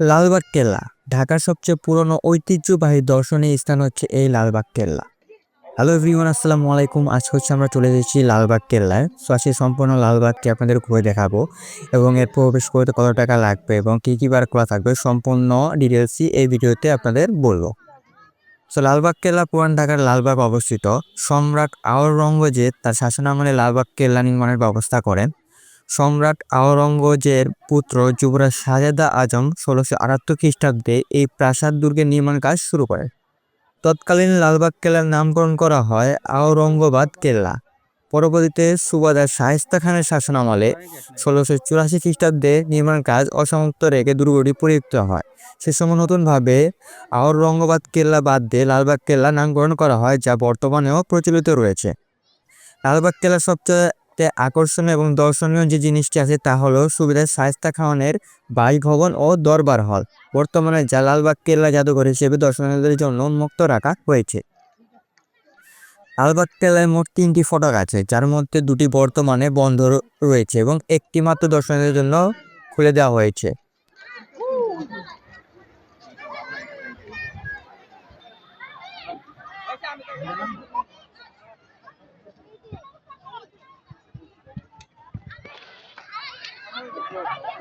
লালবাগ কেল্লা। ঢাকার সবচেয়ে পুরনো ঐতিহ্যবাহী দর্শনীয় স্থান হচ্ছে এই লালবাগ কেল্লা। হ্যালো এভরিওয়ান আসসালামু আলাইকুম। আজ হচ্ছে আমরা চলে এসেছি লালবাগ কেল্লায়। সো আজকে সম্পূর্ণ লালবাগটি আপনাদের ঘুরে দেখাবো এবং এর প্রবেশ করতে কত টাকা লাগবে এবং কী কী বার খোলা থাকবে সম্পূর্ণ ডিটেলসই এই ভিডিওতে আপনাদের বলব। সো লালবাগ কেল্লা পুরান ঢাকার লালবাগ অবস্থিত। সম্রাট আওরঙ্গজেব তার শাসনামলে লালবাগ কেল্লা নির্মাণের ব্যবস্থা করেন। সম্রাট আওরঙ্গজের পুত্র যুবরাজ শাহজাদা আজম ষোলোশো আটাত্তর খ্রিস্টাব্দে এই প্রাসাদ দুর্গের নির্মাণ কাজ শুরু করেন। তৎকালীন লালবাগ কেল্লার নামকরণ করা হয় আওরঙ্গবাদ কেল্লা। পরবর্তীতে সুবাদার শায়েস্তা খানের শাসনামলে ষোলোশো চুরাশি খ্রিস্টাব্দে নির্মাণ কাজ অসমাপ্ত রেখে দুর্গটি পরিত্যক্ত হয়। সে সময় নতুনভাবে আওরঙ্গবাদ কেল্লা বাদ দিয়ে লালবাগ কেল্লা নামকরণ করা হয়, যা বর্তমানেও প্রচলিত রয়েছে। লালবাগ কেল্লার সবচেয়ে আকর্ষণীয় এবং দর্শনীয় যে জিনিসটি আছে তা হলো সুবিধার শায়েস্তা খানের বাসভবন ও দরবার হল। বর্তমানে যা লালবাগ কেল্লা জাদুঘর হিসেবে দর্শনার্থীদের জন্য উন্মুক্ত রাখা হয়েছে। লালবাগ কেল্লায় মোট তিনটি ফটক আছে, যার মধ্যে দুটি বর্তমানে বন্ধ রয়েছে এবং একটি মাত্র দর্শনার্থীদের জন্য খুলে দেওয়া হয়েছে। Gracias.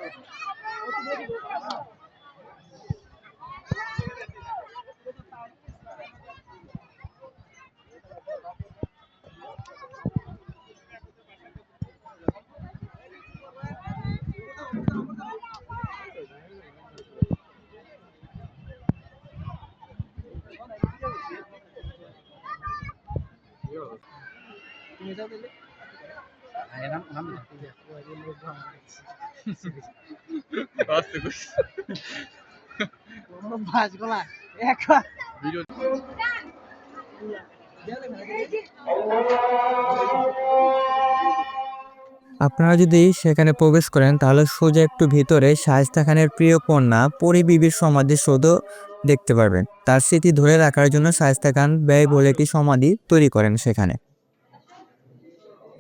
আপনারা যদি সেখানে প্রবেশ করেন, তাহলে সোজা একটু ভিতরে শায়েস্তা খানের প্রিয় কন্যা পরিবিবির সমাধি সৌধ দেখতে পারবেন। তার স্মৃতি ধরে রাখার জন্য শায়েস্তা খান ব্যয় বলে একটি সমাধি তৈরি করেন সেখানে।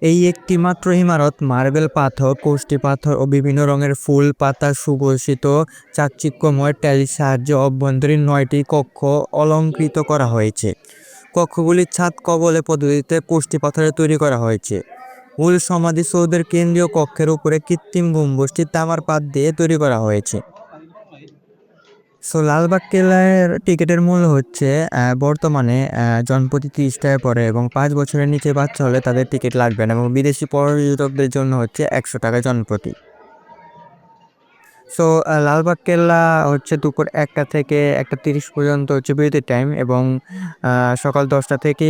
এই একটি মাত্র ইমারত মার্বেল পাথর কোষ্টি পাথর ও বিভিন্ন রঙের ফুল, পাতা সুগোষিত চাকচিক্যময় ট্যালির সাহায্যে অভ্যন্তরীণ নয়টি কক্ষ অলঙ্কৃত করা হয়েছে। কক্ষগুলির ছাদ কবলে পদ্ধতিতে কোষ্টি পাথরে তৈরি করা হয়েছে। মূল সমাধিসৌধের কেন্দ্রীয় কক্ষের উপরে কৃত্রিম গম্বুজটি তামার পাত দিয়ে তৈরি করা হয়েছে। সো লালবাগ কেল্লার টিকিটের মূল্য হচ্ছে বর্তমানে জনপ্রতি তিরিশ টাকা পড়ে এবং পাঁচ বছরের নিচে বাচ্চা হলে তাদের টিকিট লাগবে না এবং বিদেশি পর্যটকদের জন্য হচ্ছে একশো টাকা জনপ্রতি। সো লালবাগ কেল্লা হচ্ছে দুপুর একটা থেকে একটা তিরিশ পর্যন্ত হচ্ছে বিরতির টাইম এবং সকাল দশটা থেকে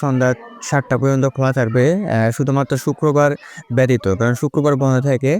সন্ধ্যা সাতটা পর্যন্ত খোলা থাকবে শুধুমাত্র শুক্রবার ব্যতীত। কারণ শুক্রবার বন্ধ থাকে